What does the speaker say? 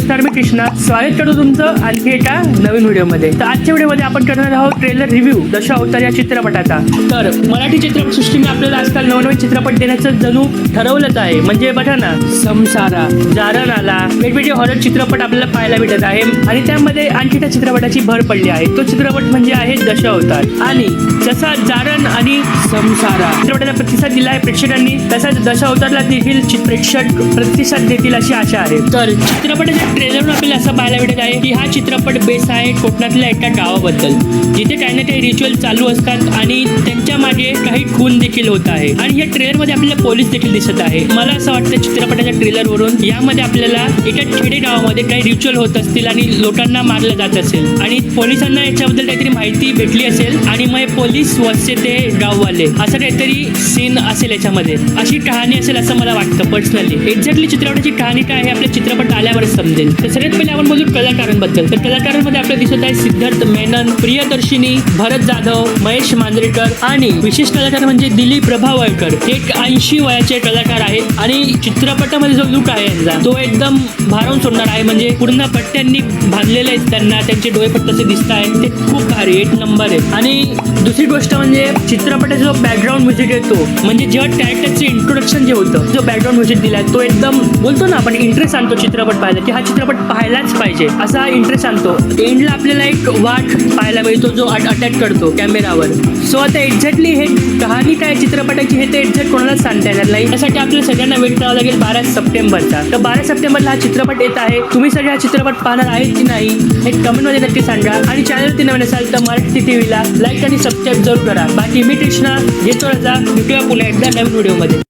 नमस्कार मी कृष्णा. स्वागत करतो तुमचं आणखी एका नवीन व्हिडिओमध्ये. तर आजच्या व्हिडिओमध्ये आपण करणार आहोत ट्रेलर रिव्ह्यू दशा अवतार या चित्रपटाचा. तर मराठी चित्रपटसृष्टीने आपल्याला आजकाल नवनवीन चित्रपट देण्याचं जणू ठरवलंच आहे. म्हणजे बघा ना संसारा जारण आला वेगवेगळे हॉरर चित्रपट आपल्याला पाहायला भेटत आहे. आणि त्यामध्ये आणखी त्या चित्रपटाची भर पडली आहे. तो चित्रपट म्हणजे आहे दशावतार आणि जसा जारण आणि संसारा चित्रपटाला प्रतिसाद दिला आहे प्रेक्षकांनी तसाच दशावतारला देखील प्रेक्षक प्रतिसाद देतील अशी आशा आहे. तर चित्रपटाच्या ट्रेलरवर आपल्याला असं पाहायला भेटत आहे की हा चित्रपट बेस आहे कोकणातल्या एका गावाबद्दल जिथे काही ना काही रिच्युअल चालू असतात आणि त्यांच्या मागे काही खून देखील होत आहे. आणि या ट्रेलरमध्ये आपल्याला पोलीस देखील दिसत आहे. मला असं वाटतं चित्रपटाच्या ट्रेलरवरून यामध्ये आपल्याला एका खेडे गावामध्ये काही रिच्युअल होत असतील आणि लोकांना मारलं जात असेल. आणि पोलिसांना याच्याबद्दल काहीतरी माहिती भेटली असेल आणि मग पोलीस वसचे ते गाववाले. असं काहीतरी सीन असेल याच्यामध्ये. अशी कहाणी असेल असं मला वाटतं पर्सनली एक्झॅक्टली चित्रपटाची कहाणी काय आहे आपल्या चित्रपट आल्यावरच समजेल. तर सगळ्यात पहिले आपण बोलू कलाकारांबद्दल. तर कलाकारांमध्ये आपल्याला दिसत आहे सिद्धार्थ मेनन प्रियदर्शिनी भरत जाधव महेश मांजरेकर आणि विशेष कलाकार म्हणजे दिलीप प्रभावळकर. एक ऐंशी वयाचे कलाकार आहेत आणि चित्रपटामध्ये जो लुक आहे यांचा तो एकदम भारून सोडणार आहे. म्हणजे पूर्ण पट्ट्यांनी बांधलेले आहेत त्यांना. त्यांचे डोळे पण तसे दिसत आहेत. ते खूप भारी एक नंबर आहे आणि दुसरी गोष्ट म्हणजे चित्रपटाचा जो बॅकग्राऊंड म्युझिक येतो म्हणजे जेव्हा कॅरेक्टरचं इंट्रोडक्शन जे होतं जो बॅकग्राऊंड म्युझिक दिला तो एकदम बोलतो ना आपण इंटरेस्ट आणतो चित्रपट पाहायला की हा चित्रपट पाहायलाच पाहिजे. असा इंटरेस्ट आणतो. एंडला आपल्याला एक वाट पाहायला मिळतो जो अटॅक करतो कॅमेरावर सो आता एक्झॅक्टली हे कहाणी काय चित्रपटाची हे ते एक्झॅक्ट कोणालाच सांगता येणार नाही. त्यासाठी आपल्याला सगळ्यांना वेट करावं लागेल बारा सप्टेंबरचा. तर बारा सप्टेंबरला चित्रपट येत आहे. तुम्ही सगळे हा चित्रपट पाहणार आहेत की नाही हे कमेंटमध्ये नक्की सांगा. आणि चॅनलवरती नवीन असाल तर मराठी टी व्हीला लाईक आणि सबस्क्राईब जरूर करा. बाकी मी कृष्णा घेतो रजा भेटूया पुन्हा एकदा नवीन व्हिडिओमध्ये